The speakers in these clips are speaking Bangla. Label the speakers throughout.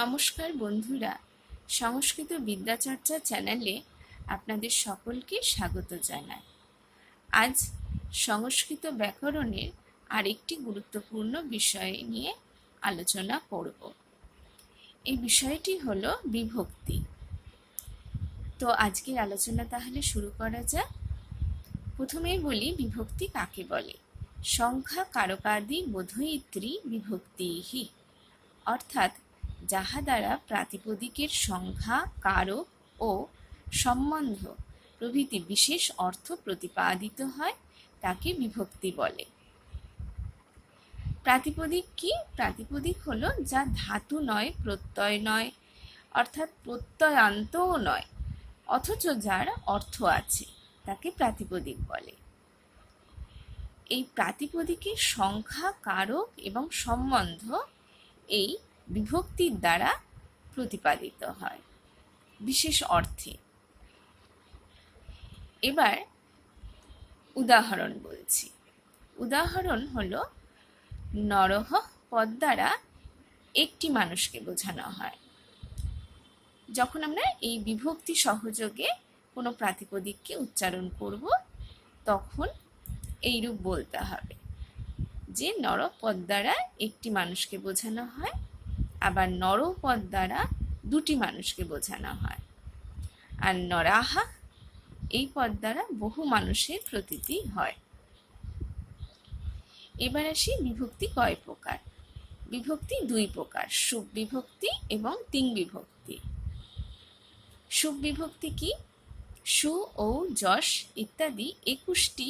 Speaker 1: নমস্কার বন্ধুরা, সংস্কৃত বিদ্যাচর্চা চ্যানেলে আপনাদের সকলকে স্বাগত জানাই। আজ সংস্কৃত ব্যাকরণের আরেকটি গুরুত্বপূর্ণ বিষয় নিয়ে আলোচনা করব। এই বিষয়টি হলো বিভক্তি। তো আজকের আলোচনা তাহলে শুরু করা যাক। প্রথমেই বলি বিভক্তি কাকে বলে? সংখ্যা কারকাদি বোধয়িত্রী বিভক্তিহি, অর্থাৎ যাহা দ্বারা প্রাতিপদিকের সংখ্যা, কারক ও সম্বন্ধ প্রভৃতি বিশেষ অর্থ প্রতিপাদিত হয়, তাকে বিভক্তি বলে। প্রাতিপদিক কি? প্রাতিপদিক হলো যা ধাতু নয়, প্রত্যয় নয়, অর্থাৎ প্রত্যয়ান্তও নয়, অথচ যার অর্থ আছে, তাকে প্রাতিপদিক বলে। এই প্রাতিপদিকের সংখ্যা, কারক এবং সম্বন্ধ এই বিভক্তির দ্বারা প্রতিপাদিত হয়। বিশেষ অর্থে। এবার উদাহরণ বলছি। উদাহরণ হলো, নরহ পদ দ্বারা একটি মানুষকে বোঝানো হয়। যখন আমরা এই বিভক্তি সহযোগে কোনো প্রাতিপদিককে উচ্চারণ করব, তখন এইরূপ বলতে হবে যে নরপদ দ্বারা একটি মানুষকে বোঝানো হয় আবার নরপদ দ্বারা দুটি মানুষকে বোঝানো হয়। আর নরাহা এই পদ দ্বারা বহু মানুষের প্রতীতি হয়। এবার আসি বিভক্তি কয় প্রকার? বিভক্তি দুই প্রকার সুব বিভক্তি এবং তিন বিভক্তি। সুব বিভক্তি কি? সু ও যশ ইত্যাদি একুশটি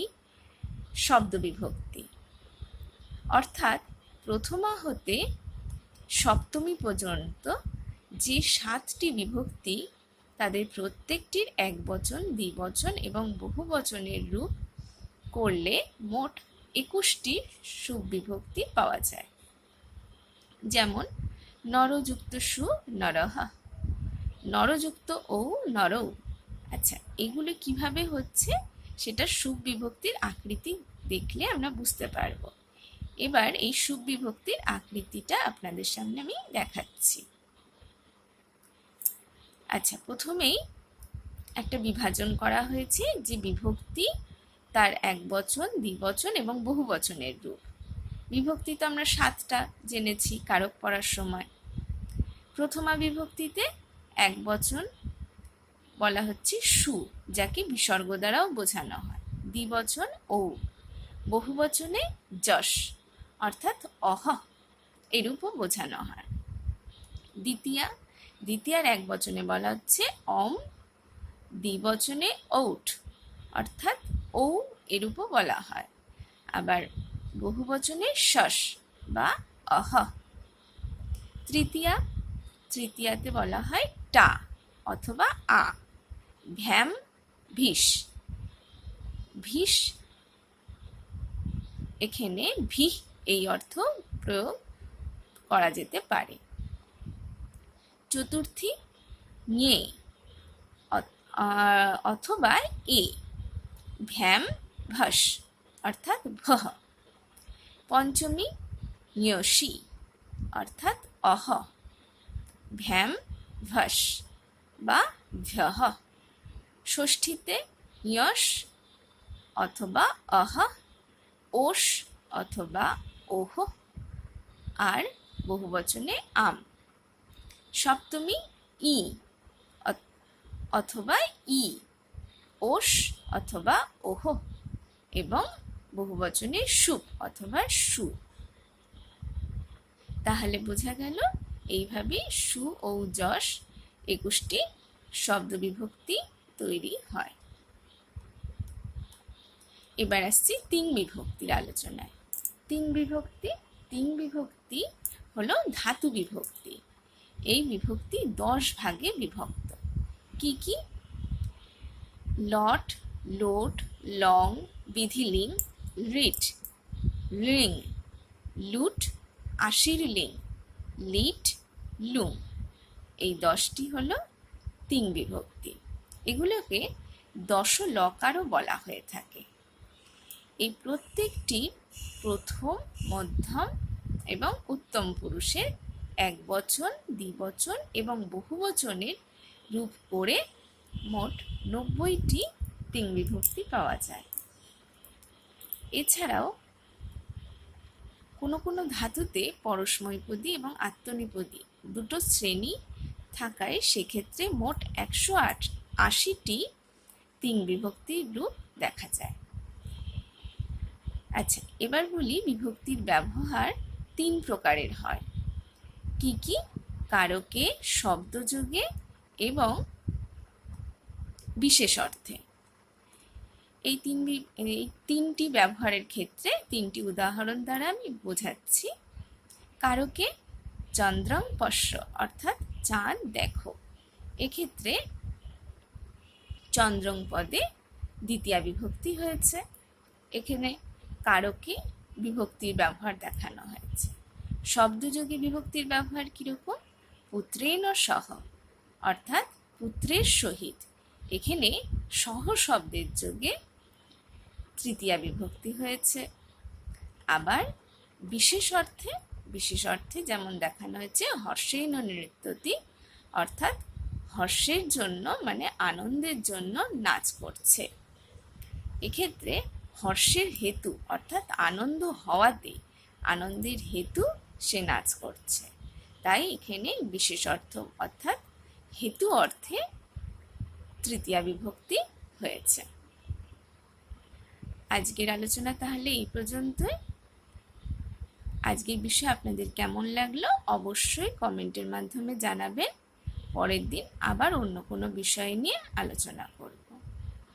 Speaker 1: শব্দ বিভক্তি। অর্থাৎ প্রথমা হতে সপ্তমী পর্যন্ত যে সাতটি বিভক্তি তাদের প্রত্যেকটির এক বচন দ্বিবচন এবং বহু বচনের রূপ করলে মোট একুশটি সুবিভক্তি পাওয়া যায়। যেমন, নরযুক্ত সু, নরহা। নরযুক্ত ও নরৌ। আচ্ছা এগুলো কীভাবে হচ্ছে? সেটা সুবিভক্তির আকৃতি দেখলে আমরা বুঝতে পারব। এবার এই সুবিভক্তির আকৃতিটা আপনাদের সামনে আমি দেখাচ্ছি। আচ্ছা প্রথমেই একটা বিভাজন করা হয়েছে যে বিভক্তি তার এক বচন দ্বিবচন এবং বহু বচনের রূপ। বিভক্তি তো আমরা সাতটা জেনেছি কারক পড়ার সময়। প্রথমা বিভক্তিতে এক বচন বলা হচ্ছে সু, যাকে বিসর্গ দ্বারাও বোঝানো হয়। দ্বিবচন ও বহুবচনে যশ। অর্থাৎ অহ, এরূপও বোঝানো হয়। দ্বিতীয়া, দ্বিতীয়ার এক বচনে বলা হচ্ছে অম দ্বিবচনে ঔট, অর্থাৎ ঔ এরূপও বলা হয়। আবার বহুবচনে শস বা অহ। তৃতীয়া, তৃতীয়াতে বলা হয় টা অথবা আ, ভ্যাম ভিস ভিস এখানে ভি এই অর্থ প্রয়োগ করা যেতে পারে। চতুর্থী নিয়ে অথবা এ, ভ্যাম, ভস, অর্থাৎ ভহ। পঞ্চমী নিয়সী অর্থাৎ অহ। ভ্যাম, ভস বা ভ্যহ। ষষ্ঠীতে ইয়স অথবা অহ, ওষ অথবা ওহ, আর বহুবচনে আম। সপ্তমী ই অথবা ই, ওষ অথবা ওহ, এবং বহুবচনে সুপ অথবা সু। তাহলে বোঝা গেল এইভাবে সু ও যশ একুশটি শব্দ বিভক্তি তৈরি হয়। এবার আসছি তিন বিভক্তির আলোচনায়। তিন বিভক্তি তিন বিভক্তি হলো ধাতু বিভক্তি। এই বিভক্তি দশ ভাগে বিভক্ত। কি কি? লট, লোট, লং, বিধিলিং, রিট, রিং, লুট, আশির লিং, লিট লুং এই দশটি হলো তিন বিভক্তি। এগুলোকে দশ লকারও বলা হয়ে থাকে। এই প্রত্যেকটি প্রথম, মধ্যম এবং উত্তম পুরুষের এক বচন, দ্বিবচন এবং বহুবচনের রূপ করে মোট নব্বইটি তিন বিভক্তি পাওয়া যায়। এছাড়াও কোনো কোনো ধাতুতে পরস্মৈপদী এবং আত্মনিপদী দুটো শ্রেণি থাকায় সেক্ষেত্রে মোট একশো আট আশিটি তিন বিভক্তির রূপ দেখা যায়। আচ্ছা এবার বলি বিভক্তির ব্যবহার তিন প্রকারের হয়। কি কি? কারকে, শব্দযোগে এবং বিশেষ অর্থে। এই তিন এই তিনটি ব্যবহারের ক্ষেত্রে তিনটি উদাহরণ দ্বারা আমি বোঝাচ্ছি। কারকে চন্দ্রং পশ্য, অর্থাৎ চাঁদ দেখো। এক্ষেত্রে চন্দ্রং পদে দ্বিতীয় বিভক্তি হয়েছে। এখানে কারকে বিভক্তির ব্যবহার দেখানো হয়েছে। শব্দযোগে বিভক্তির ব্যবহার কীরকম? পুত্রেণ সহ। অর্থাৎ পুত্রের সহিত। এখানে সহ শব্দের যোগে তৃতীয়া বিভক্তি হয়েছে। আবার বিশেষ অর্থে বিশেষ অর্থে যেমন দেখানো হয়েছে, হর্ষেণ নৃত্যতি, অর্থাৎ হর্ষের জন্য মানে আনন্দের জন্য নাচ করছে। এক্ষেত্রে হর্ষের হেতু, অর্থাৎ আনন্দ হওয়াতে আনন্দের হেতু সে নাচ করছে। তাই এখানে বিশেষ অর্থ, অর্থাৎ হেতু অর্থে তৃতীয়া বিভক্তি হয়েছে। আজকের আলোচনা তাহলে এই পর্যন্তই। আজকের বিষয় আপনাদের কেমন লাগল অবশ্যই কমেন্টের মাধ্যমে জানাবেন। পরের দিন আবার অন্য কোনো বিষয় নিয়ে আলোচনা